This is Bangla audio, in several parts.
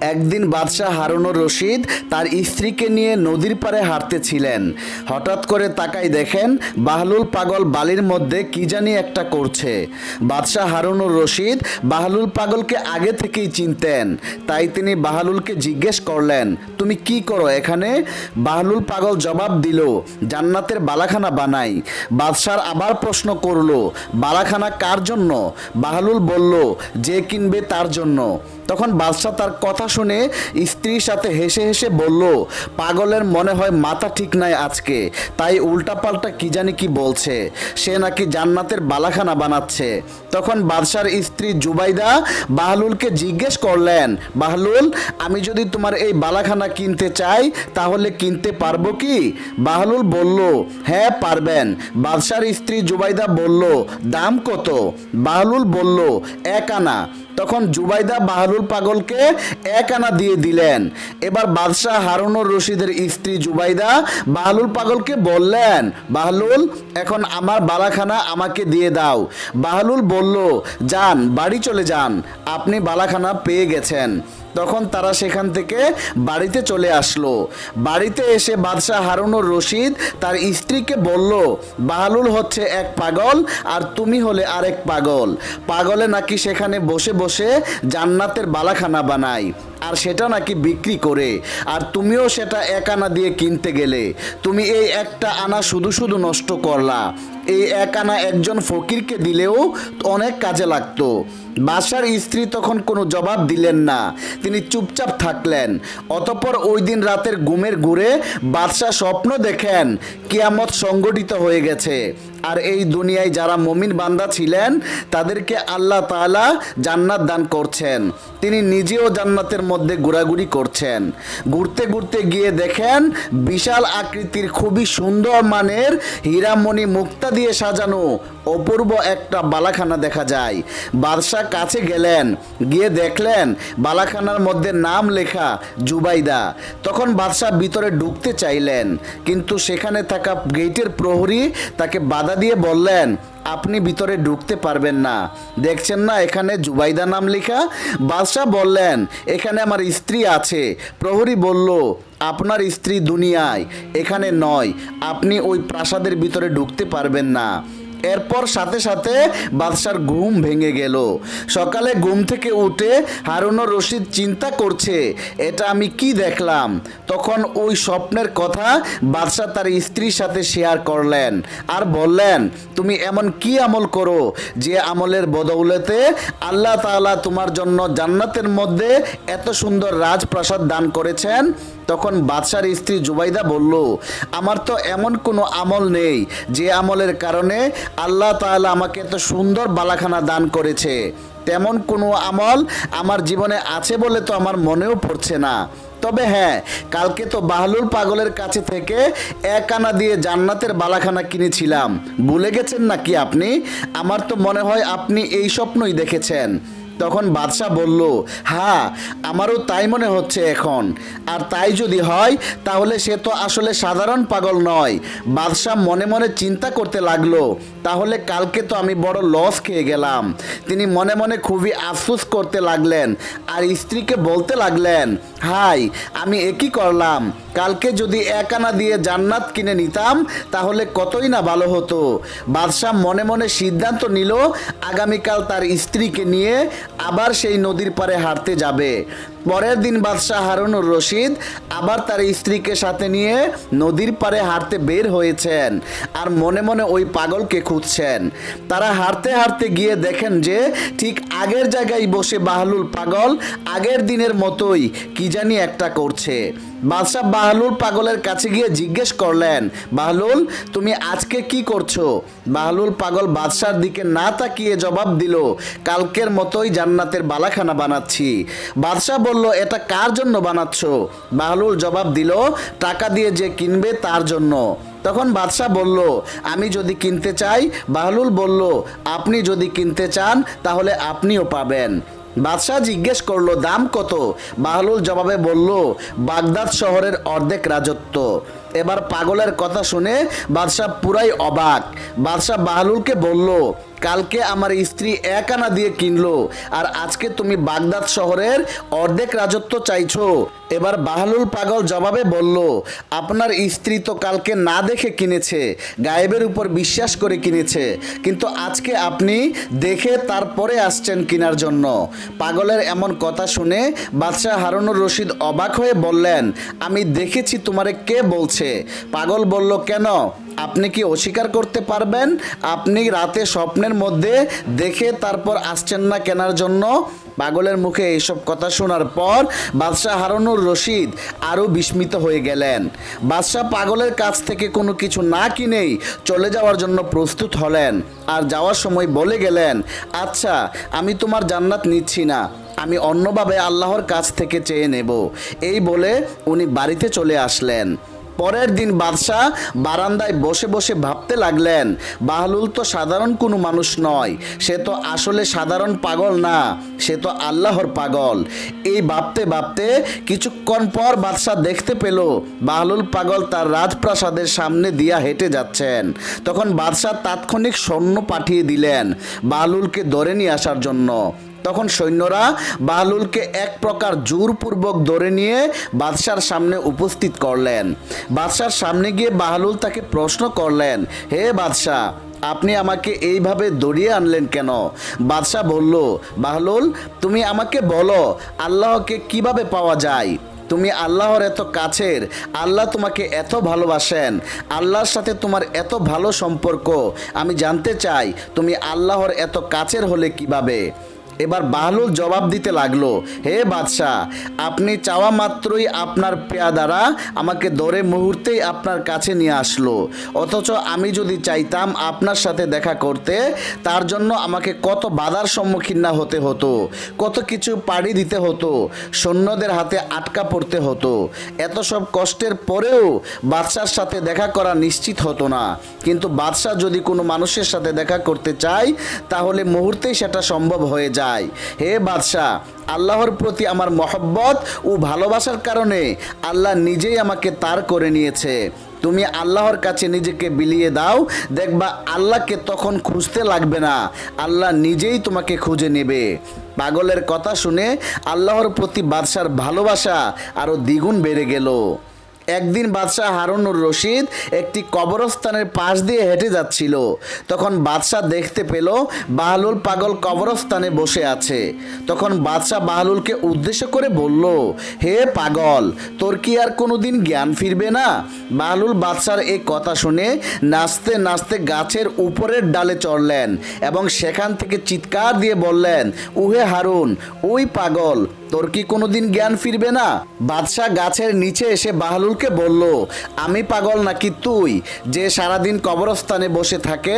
একদিন বাদশাহ হারুনুর রশিদ তার স্ত্রীকে নিয়ে নদীর পাড়ে হাঁটতেছিলেন। হঠাৎ করে তাকাই দেখেন বাহলুল পাগল বালির মধ্যে কি জানি একটা করছে। বাদশাহ হারুনুর রশিদ বাহলুল পাগলকে আগে থেকেই চিনতেন। তাই তিনি বাহলুলকে জিজ্ঞেস করলেন, তুমি কি করো এখানে? বাহলুল পাগল জবাব দিল, জান্নাতের বালাখানা বানাই। বাদশার আবার প্রশ্ন করল, বালাখানা কার জন্য? বাহলুল বলল, যে কিনবে তার জন্য। তখন বাদশাহ তার কথা শুনে স্ত্রীর সাথে হেসে হেসে বলল, পাগলের মনে হয় মাথা ঠিক নাই আজকে, তাই উল্টাপাল্টা কি জানি কি বলছে, সে নাকি জান্নাতের বালাখানা বানাচ্ছে। তখন বাদশার স্ত্রী জুবাইদা বাহলুলকে জিজ্ঞেস করলেন, বাহলুল, আমি যদি তোমার এই বালাখানা কিনতে চাই, তাহলে কিনতে পারব কি? বাহলুল বলল হ্যাঁ পারবেন। বাদশার স্ত্রী জুবাইদা বলল, দাম কত? বাহলুল বলল, এক আনা। তখন জুবাইদা বাহলুল পাগলকে এক আনা দিয়ে দিলেন। এবার বাদশাহ হারুনুর রশিদের স্ত্রী জুবাইদা বাহলুল পাগলকে বললেন, বাহলুল, এখন আমার বালাখানা আমাকে দিয়ে দাও। বাহলুল বলল, যান, বাড়ি চলে যান। আপনি বালাখানা পেয়ে গেছেন। তখন তারা সেখান থেকে বাড়িতে চলে আসলো। বাড়িতে এসে বাদশাহ হারুনুর রশিদ তার স্ত্রীকে বলল, বাহালুল হচ্ছে এক পাগল আর তুমি হলে আরেক পাগল। পাগলে নাকি সেখানে বসে বসে জান্নাতের বালাখানা বানায়। আর সেটা নাকি বিক্রি করে। আর তুমিও সেটা এক আনা দিয়ে কিনতে গেলে। তুমি এই একটা আনা শুধু শুধু নষ্ট করলা। এই এক আনা একজন ফকিরকে দিলেও অনেক কাজে লাগতো। বাসার স্ত্রী তখন কোনো জবাব দিলেন না। তিনি চুপচাপ থাকলেন। অতপর ওই দিন রাতের ঘুমের ঘুরে বাদশাহ স্বপ্ন দেখেন কিয়ামত সংগঠিত হয়ে গেছে। আর এই দুনিয়ায় যারা মমিন বান্দা ছিলেন, তাদেরকে আল্লাহ তাআলা জান্নাত দান করছেন। তিনি নিজেও জান্নাতের মধ্যে ঘোরাঘুরি করছেন। ঘুরতে ঘুরতে গিয়ে দেখেন বিশাল আকৃতির খুবই সুন্দর মানের হীরামণি মুক্তা দিয়ে সাজানো অপূর্ব একটা বালাখানা দেখা যায়। বাদশাহ কাছে গেলেন, গিয়ে দেখলেন বালাখানার মধ্যে নাম লেখা জুবাইদা। তখন বাদশাহ ভিতরে ঢুকতে চাইলেন, কিন্তু সেখানে থাকা গেটের প্রহরী তাকে বাধা দিয়ে বললেন আপনি ভিতরে ঢুকতে পারবেন না। দেখছেন না এখানে জুবাইদা নাম লেখা? বাদশাহ বললেন, এখানে আমার স্ত্রী আছে। প্রহরী বলল, আপনার স্ত্রী দুনিয়ায়, এখানে নয়। আপনি ওই প্রাসাদের ভিতরে ঢুকতে পারবেন না। এরপর সাথে সাথে বাদশার ঘুম ভেঙে গেল। সকালে ঘুম থেকে উঠে হারুনুর রশিদ চিন্তা করছে, এটা আমি কি দেখলাম? তখন ওই স্বপ্নের কথা বাদশাহ তার স্ত্রীর সাথে শেয়ার করলেন আর বললেন, তুমি এমন কি আমল করো যে আমলের বদৌলতে আল্লাহ তাআলা তোমার জন্য জান্নাতের মধ্যে এত সুন্দর রাজপ্রাসাদ দান করেছেন? তখন বাদশার স্ত্রী জুবাইদা বলল, আমার তো এমন কোনো আমল নেই যে আমলের কারণে আল্লাহ তাআলা আমাকে এত সুন্দর বালাখানা দান করেছে। তেমন কোনো আমল আমার জীবনে আছে বলে তো আমার মনেও পড়ছে না। তবে হ্যাঁ কালকে তো বাহলুল পাগলের কাছে থেকে এক আনা দিয়ে জান্নাতের বালাখানা কিনেছিলাম। ভুলে গেছেন নাকি আপনি? আমার তো মনে হয় আপনি এই স্বপ্নই দেখেছেন। তখন বাদশাহ বলল হ্যাঁ আমারও তাই মনে হচ্ছে এখন। আর তাই যদি হয়, তাহলে সে তো আসলে সাধারণ পাগল নয়। বাদশাহ মনে মনে চিন্তা করতে লাগল, তাহলে কালকে তো আমি বড় লস খেয়ে গেলাম। তিনি মনে মনে খুবই আফসোস করতে লাগলেন, আর স্ত্রীকে বলতে লাগলেন, হাই, আমি একই করলাম? কালকে যদি এক আনা দিয়ে জান্নাত কিনে নিতাম, তাহলে কতই না ভালো হতো। বাদশাহ মনে মনে সিদ্ধান্ত নিল, আগামীকাল তার স্ত্রীকে নিয়ে আবার সেই নদীর পাড়ে হাঁটতে যাবে। পরের দিন বাদশাহ হারুনুর রশিদ আবার তার স্ত্রীকে সাথে নিয়ে নদীর পাড়ে হাঁটতে বের হয়েছেন আর মনে মনে ওই পাগলকে খুঁজছেন। তারা হাঁটতে হাঁটতে গিয়ে দেখেন যে ঠিক আগের জায়গায় বসে বাহলুল পাগল আগের দিনের মতোই কি জানি একটা করছে। বাদশাহ বাহলুল পাগলের কাছে গিয়ে জিজ্ঞেস করলেন, বাহলুল, তুমি আজকে কি করছ? বাহলুল পাগল বাদশার দিকে না তাকিয়ে জবাব দিল, কালকের মতোই জান্নাতের বালাখানা বানাচ্ছি। বাদশাহ বলল, এটা কার জন্য বানাচ্ছ? বাহলুল জবাব দিল, টাকা দিয়ে যে কিনবে তার জন্য। তখন বাদশাহ বলল, আমি যদি কিনতে চাই, বাহলুল বলল, আপনি যদি কিনতে চান তাহলে আপনিও পাবেন। বাদশাহ জিজ্ঞেস করল দাম কত? বাহলুল জবাবে বলল বাগদাদ শহরের অর্ধেক রাজত্ব। এবার পাগলের কথা শুনে বাদশাহ পুরাই অবাক। বাদশাহ বাহলুলকে বলল, কালকে আমার স্ত্রী এক আনা দিয়ে কিনলো, আর আজকে তুমি বাগদাদ শহরের অর্ধেক রাজত্ব চাইছো। এবার বাহলুল পাগল জবাবে বলল, আপনার স্ত্রী তো কালকে না দেখে কিনেছে, গায়েবের উপর বিশ্বাস করে কিনেছে, কিন্তু আজকে আপনি দেখে তারপরে আসছেন কেনার জন্য। পাগলের এমন কথা শুনে বাদশাহ হারুনুর রশিদ অবাক হয়ে বললেন, আমি দেখেছি তোমারে কে বলছে? পাগল বলল, কেন? আপনি কি অস্বীকার করতে পারবেন? আপনি রাতে স্বপ্নের মধ্যে দেখে তারপর আসছেন না কেনার জন্য? পাগলের মুখে এইসব কথা শোনার পর বাদশাহ হারুনুর রশিদ আরও বিস্মিত হয়ে গেলেন। বাদশাহ পাগলের কাছ থেকে কোনো কিছু না কিনেই চলে যাওয়ার জন্য প্রস্তুত হলেন আর যাওয়ার সময় বলে গেলেন আচ্ছা আমি তোমার জান্নাত নিচ্ছি না, আমি অন্যভাবে আল্লাহর কাছ থেকে চেয়ে নেব। এই বলে উনি বাড়িতে চলে আসলেন। পরের দিন বাদশাহ বারান্দায় বসে বসে ভাবতে লাগলেন, বাহলুল তো সাধারণ কোনো মানুষ নয়, সে তো আসলে সাধারণ পাগল না, সে তো আল্লাহর পাগল। এই ভাবতে ভাবতে কিছুক্ষণ পর বাদশাহ দেখতে পেল, বাহলুল পাগল তার রাজপ্রাসাদের সামনে দিয়া হেঁটে যাচ্ছেন। তখন বাদশাহ তাৎক্ষণিক সৈন্য পাঠিয়ে দিলেন, বাহলুলকে ধরে নিয়ে আসার জন্য। তখন সৈন্যরা বাহলুলকে এক প্রকার জোরপূর্বক ধরে নিয়ে বাদশার সামনে উপস্থিত করলেন। বাদশার সামনে গিয়ে বাহলুল তাকে প্রশ্ন করলেন, হে বাদশাহ আপনি আমাকে এইভাবে দড়িয়ে আনলেন কেন? বাদশাহ বলল, বাহলুল, তুমি আমাকে বলো, আল্লাহকে কীভাবে পাওয়া যায়? তুমি আল্লাহর এত কাছের, আল্লাহ তোমাকে এত ভালোবাসেন, আল্লাহর সাথে তোমার এত ভালো সম্পর্ক। আমি জানতে চাই, তুমি আল্লাহর এত কাছের হলে কীভাবে? এবার বাহলুল জবাব দিতে লাগল, হে বাদশাহ, আপনি চাওয়া মাত্রই আপনার পেয়াদারা আমাকে ধরে মুহূর্তেই আপনার কাছে নিয়ে আসলো। অথচ আমি যদি চাইতাম আপনার সাথে দেখা করতে, তার জন্য আমাকে কত বাধার সম্মুখীন না হতে হতো, কত কিছু পাড়ি দিতে হতো, সৈন্যদের হাতে আটকা পড়তে হতো। এত সব কষ্টের পরেও বাদশার সাথে দেখা করা নিশ্চিত হতো না। কিন্তু বাদশাহ যদি কোনো মানুষের সাথে দেখা করতে চায়, তাহলে মুহূর্তেই সেটা সম্ভব হয়ে যায়। হে বাদশাহ, আল্লাহর প্রতি আমার মহব্বত ও ভালোবাসার কারণে আল্লাহ নিজেই আমাকে তার করে নিয়েছে। তুমি আল্লাহর কাছে নিজেকে বিলিয়ে দাও, দেখবা আল্লাহকে তখন খুঁজতে লাগবে না। আল্লাহ নিজেই তোমাকে খুঁজে নেবে। পাগলের কথা শুনে আল্লাহর প্রতি বাদশার ভালোবাসা আরও দ্বিগুণ বেড়ে গেল। একদিন বাদশাহ হারুনুর রশিদ একটি কবরস্থানের পাশ দিয়ে হেঁটে যাচ্ছিল। তখন বাদশাহ দেখতে পেল বাহলুল পাগল কবরস্থানে বসে আছে। তখন বাদশাহ বাহলুলকে উদ্দেশ্য করে বলল, হে পাগল, তোর কি আর কোনোদিন জ্ঞান ফিরবে না? বাহলুল বাদশার এই কথা শুনে নাচতে নাচতে গাছের উপরের ডালে চড়লেন এবং সেখান থেকে চিৎকার দিয়ে বললেন, উহে হারুন, ওই পাগল, তোর কি কোনোদিন জ্ঞান ফিরবে না? বাদশাহ গাছের নিচে এসে বাহলুলকে বলল, আমি পাগল নাকি তুই যে সারাদিন কবরস্থানে বসে থাকে?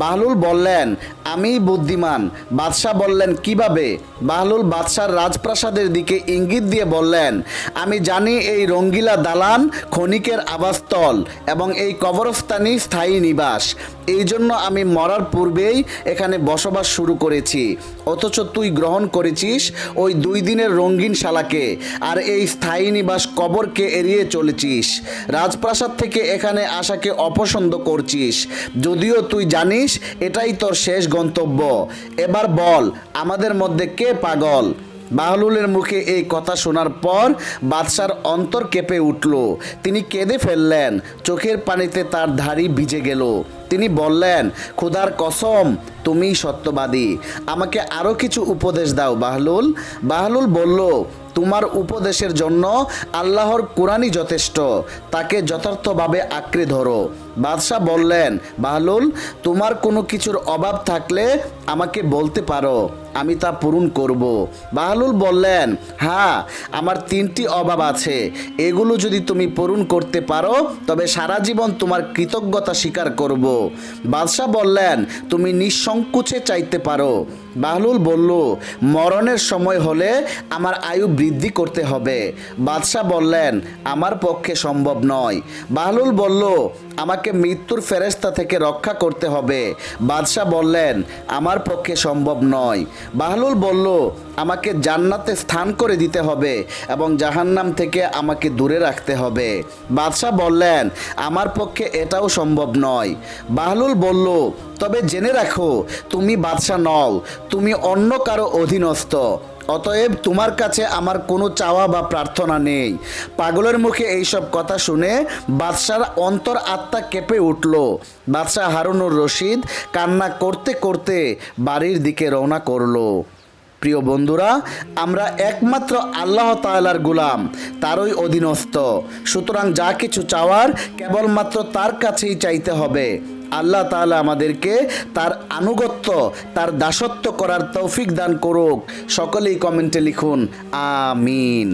বাহলুল বললেন, আমি বুদ্ধিমান। বাদশাহ বললেন, কীভাবে? বাহলুল বাদশার রাজপ্রাসাদের দিকে ইঙ্গিত দিয়ে বললেন, আমি জানি এই রঙ্গিলা দালান ক্ষণিকের আবাসস্থল এবং এই কবরস্থানই স্থায়ী নিবাস। এই জন্য আমি মরার পূর্বেই এখানে বসবাস শুরু করেছি। অথচ তুই গ্রহণ করেছিস ওই দুই দিনের রঙিন শালাকে, আর এই স্থায়ী নিবাস কবরকে এড়িয়ে চলেছিস। রাজপ্রাসাদ থেকে এখানে আসাকে অপছন্দ করছিস। যদিও তুই জানিস, এটাই তোর শেষ গন্তব্য। এবার বল, আমাদের মধ্যে কে পাগল? বাহলুলের মুখে এই কথা শোনার পর বাদশার অন্তর কেঁপে উঠল। তিনি কেঁদে ফেললেন, চোখের পানিতে তার ধাড়ি ভিজে গেল। তিনি বললেন, খুদার কসম তুমি সত্যবাদী। আমাকে আরও কিছু উপদেশ দাও বাহলুল। বাহলুল বলল তোমার উপদেশের জন্য আল্লাহর কোরআনই যথেষ্ট। তাকে যথার্থভাবে আঁকড়ে ধরো। বাদশাহ বললেন, বাহলুল, তোমার কোনো কিছুর অভাব থাকলে আমাকে বলতে পারো, আমি তা পূরণ করব। বাহলুল বললেন হ্যাঁ আমার তিনটি অভাব আছে। এগুলো যদি তুমি পূরণ করতে পারো, তবে সারা জীবন তোমার কৃতজ্ঞতা স্বীকার করব। বাদশাহ বললেন, তুমি নিঃসংকোচে চাইতে পারো। বাহলুল বলল, মরণের সময় হলে আমার আয়ু বৃদ্ধি করতে হবে। বাদশাহ বললেন, আমার পক্ষে সম্ভব নয়। বাহলুল বলল, আমাকে মৃত্যুর ফেরেস্তা থেকে রক্ষা করতে হবে। বাদশাহ বললেন, আমার পক্ষে সম্ভব নয়। বাহলুল বলল, আমাকে জান্নাতে স্থান করে দিতে হবে এবং জাহান্নাম থেকে আমাকে দূরে রাখতে হবে। বাদশাহ বললেন, আমার পক্ষে এটাও সম্ভব নয়। বাহলুল বলল, তবে জেনে রাখো, তুমি বাদশাহ নও। তুমি অন্য কারও অধীনস্থ, অতএব তোমার কাছে আমার কোনো চাওয়া বা প্রার্থনা নেই। পাগলের মুখে এইসব কথা শুনে বাদশার অন্তর আত্মা কেঁপে উঠল। বাদশাহ হারুনুর রশিদ কান্না করতে করতে বাড়ির দিকে রওনা করল। প্রিয় বন্ধুরা, আমরা একমাত্র আল্লাহ তাআলার গুলাম, তারই অধীনস্থ। সুতরাং যা কিছু চাওয়ার কেবলমাত্র তার কাছেই চাইতে হবে। আল্লাহ তালা আমাদেরকে তার আনুগত্য, তার দাসত্ব করার তৌফিক দান করুক। সকলেই কমেন্টে লিখুন, আমিন।